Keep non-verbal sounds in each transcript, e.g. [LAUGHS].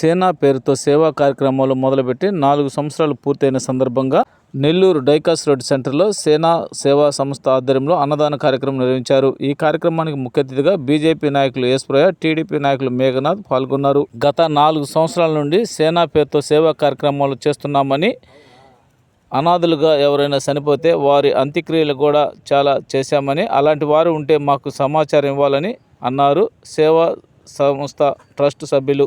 సేనా పేరుతో సేవా కార్యక్రమాలు మొదలుపెట్టి నాలుగు సంవత్సరాలు పూర్తయిన సందర్భంగా నెల్లూరు డైకాస్ రోడ్ సెంటర్లో సేనా సేవా సంస్థ ఆధ్వర్యంలో అన్నదాన కార్యక్రమం నిర్వహించారు. ఈ కార్యక్రమానికి ముఖ్య అతిథిగా బీజేపీ నాయకులు ఏస్ప్రయ టీడీపీ నాయకులు మేఘనాథ్ పాల్గొన్నారు. గత నాలుగు సంవత్సరాల నుండి సేనా పేరుతో సేవా కార్యక్రమాలు చేస్తున్నామని అనాథలుగా ఎవరైనా చనిపోతే వారి అంత్యక్రియలు కూడా చాలా చేశామని అలాంటి వారు ఉంటే మాకు సమాచారం ఇవ్వాలని అన్నారు. సేవా సంస్థ ట్రస్ట్ సభ్యులు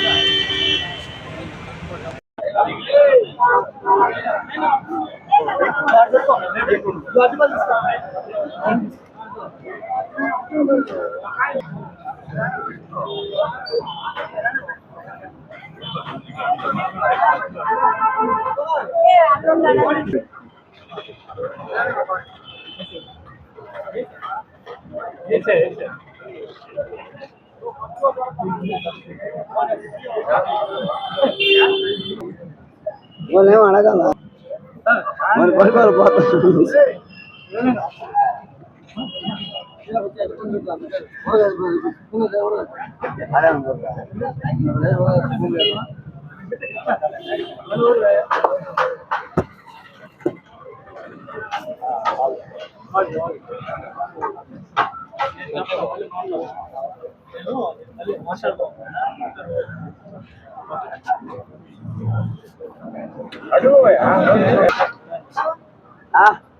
Esse é, esse é. Vou ler uma lá, galera. Mano, pode. [LAUGHS] Ah.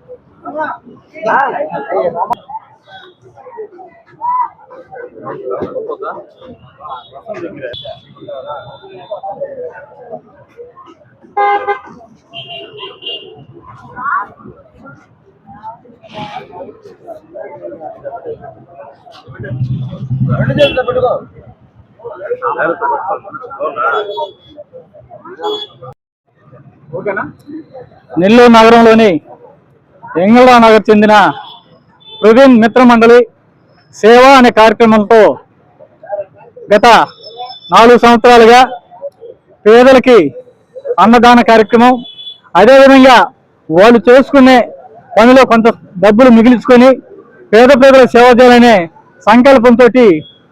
రెండు చేతులు పెట్టుకో నెల్లూరు నగరంలోని ఎంగళరా నగర్ చెందిన ప్రవీణ్ మిత్ర మండలి సేవ అనే కార్యక్రమంతో గత నాలుగు సంవత్సరాలుగా పేదలకి అన్నదాన కార్యక్రమం అదేవిధంగా వాళ్ళు చేసుకునే పనిలో కొంత డబ్బులు మిగిల్చుకొని పేద ప్రజల సేవ చేయాలనే సంకల్పంతో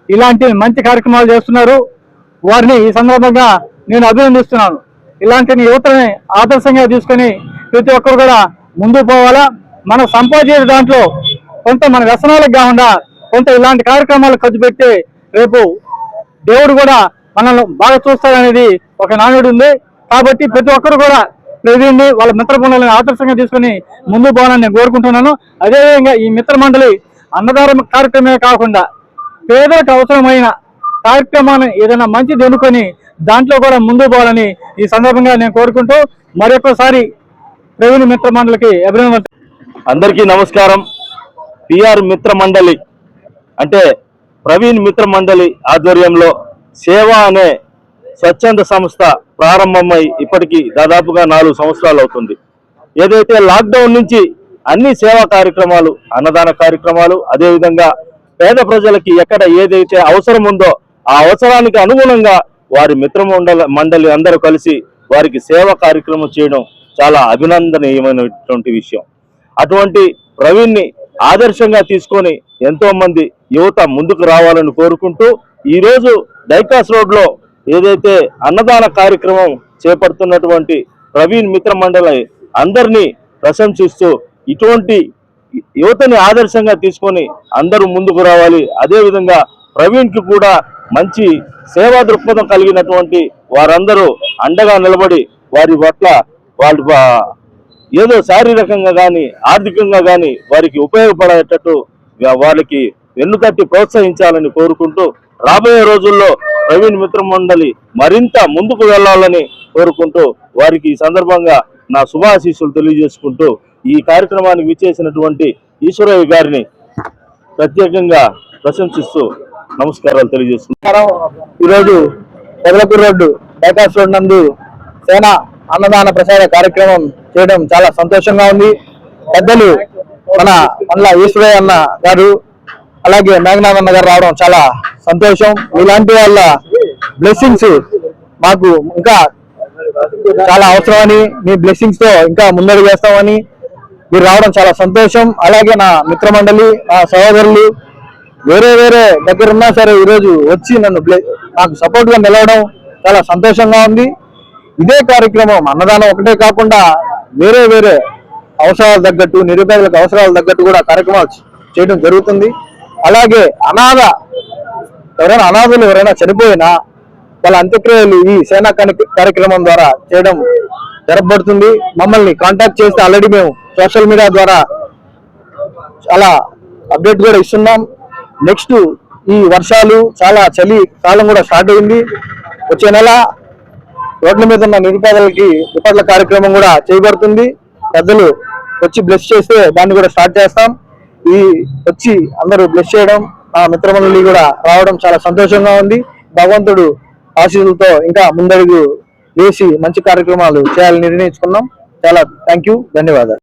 ఇలాంటి మంచి కార్యక్రమాలు చేస్తున్నారు. వారిని ఈ సందర్భంగా నేను అభినందిస్తున్నాను. ఇలాంటి యువతని ఆదర్శంగా తీసుకొని ప్రతి ఒక్కరు కూడా ముందుకు పోవాలా? మనం సంపాదించే దాంట్లో కొంత మన వ్యసనాలకు కాకుండా కొంత ఇలాంటి కార్యక్రమాలు ఖర్చు పెట్టి రేపు దేవుడు కూడా మనల్ని బాగా చూస్తాడనేది ఒక నానుడు ఉంది. కాబట్టి ప్రతి ఒక్కరు కూడా ప్రవీణ్ని వాళ్ళ మిత్ర మండలిని ఆదర్శంగా తీసుకొని ముందుకు పోవాలని నేను కోరుకుంటున్నాను. అదేవిధంగా ఈ మిత్ర మండలి అన్నదానం కార్యక్రమమే కాకుండా పేదలకు అవసరమైన కార్యక్రమాన్ని ఏదైనా మంచిది ఎన్నుకొని దాంట్లో కూడా ముందుకు పోవాలని ఈ సందర్భంగా నేను కోరుకుంటూ మరొకసారి ప్రవీణ్ మిత్ర మండలికి అభినందన అందరికీ నమస్కారం. పిఆర్ మిత్ర మండలి అంటే ప్రవీణ్ మిత్ర మండలి ఆధ్వర్యంలో సేవ అనే స్వచ్ఛంద సంస్థ ప్రారంభమై ఇప్పటికి దాదాపుగా నాలుగు సంవత్సరాలు అవుతుంది. ఏదైతే లాక్డౌన్ నుంచి అన్ని సేవా కార్యక్రమాలు అన్నదాన కార్యక్రమాలు అదేవిధంగా పేద ప్రజలకి ఎక్కడ ఏదైతే అవసరం ఉందో ఆ అవసరానికి అనుగుణంగా వారి మిత్ర మండలి అందరూ కలిసి వారికి సేవా కార్యక్రమం చేయడం చాలా అభినందనీయమైనటువంటి విషయం. అటువంటి ప్రవీణ్ని ఆదర్శంగా తీసుకొని ఎంతో మంది యువత ముందుకు రావాలని కోరుకుంటూ ఈరోజు డైకాస్ రోడ్లో ఏదైతే అన్నదాన కార్యక్రమం చేపడుతున్నటువంటి ప్రవీణ్ మిత్ర మండలి అందరినీ ప్రశంసిస్తూ ఇటువంటి యువతని ఆదర్శంగా తీసుకొని అందరూ ముందుకు రావాలి. అదేవిధంగా ప్రవీణ్కి కూడా మంచి సేవా దృక్పథం కలిగినటువంటి వారందరూ అండగా నిలబడి వారి పట్ల వాళ్ళు ఏదో శారీరకంగా కానీ ఆర్థికంగా కానీ వారికి ఉపయోగపడేటట్టు వాళ్ళకి వెన్నుకట్టి ప్రోత్సహించాలని కోరుకుంటూ రాబోయే రోజుల్లో ప్రవీణ్ మిత్ర మండలి మరింత ముందుకు వెళ్ళాలని కోరుకుంటూ వారికి ఈ సందర్భంగా నా శుభాశీస్సులు తెలియజేసుకుంటూ ఈ కార్యక్రమానికి విచ్చేసినటువంటి ఈశ్వరయ్య గారిని ప్రత్యేకంగా ప్రశంసిస్తూ నమస్కారాలు తెలియజేసుకుంటాను ఈరోజు పెదలపూర్ రోడ్డు బైపాస్ రోడ్ నందు సేనా అన్నదాన ప్రసాద కార్యక్రమం చేయడం చాలా సంతోషంగా ఉంది. పెద్దలు మన మండల ఈశ్వరయ్య అన్న గారు అలాగే మేఘనాథ్ అన్న గారు రావడం చాలా సంతోషం. ఇలాంటి వాళ్ళ బ్లెస్సింగ్స్ మాకు ఇంకా చాలా అవసరమని మీ బ్లెస్సింగ్స్తో ఇంకా ముందడుగు వేస్తామని మీరు రావడం చాలా సంతోషం. అలాగే నా మిత్రమండలి నా సహోదరులు వేరే వేరే దగ్గర ఉన్నా సరే ఈరోజు వచ్చి నన్ను నాకు సపోర్ట్గా నిలవడం చాలా సంతోషంగా ఉంది. ఇదే కార్యక్రమం అన్నదానం ఒకటే కాకుండా వేరే వేరే అవసరాలు తగ్గట్టు నిరుపేదలకు అవసరాలు తగ్గట్టు కూడా కార్యక్రమాలు చేయడం జరుగుతుంది. అలాగే అనాథ ఎవరైనా అనాథులు ఎవరైనా చనిపోయినా వాళ్ళ అంత్యక్రియలు ఈ సేనా కార్యక్రమం ద్వారా చేయడం జరపబడుతుంది. మమ్మల్ని కాంటాక్ట్ చేస్తే ఆల్రెడీ మేము సోషల్ మీడియా ద్వారా చాలా అప్డేట్ కూడా ఇస్తున్నాం. నెక్స్ట్ ఈ వర్షాలు చాలా చలి కాలం కూడా స్టార్ట్ అయింది. వచ్చే నెల రోడ్ల మీద ఉన్న నిరుపేదలకి దుప్పట్ల కార్యక్రమం కూడా చేయబడుతుంది. పెద్దలు వచ్చి బ్లెస్ చేస్తే దాన్ని కూడా స్టార్ట్ చేస్తాం. ఈ వచ్చి అందరూ బ్లెస్ చేయడం ఆ మిత్రమండలి కూడా రావడం చాలా సంతోషంగా ఉంది. భగవంతుడు ఆశీస్సులతో ఇంకా ముందడుగు వేసి మంచి కార్యక్రమాలు చేయాలని నిర్ణయించుకున్నాం. చాలా థ్యాంక్ యూ ధన్యవాదాలు.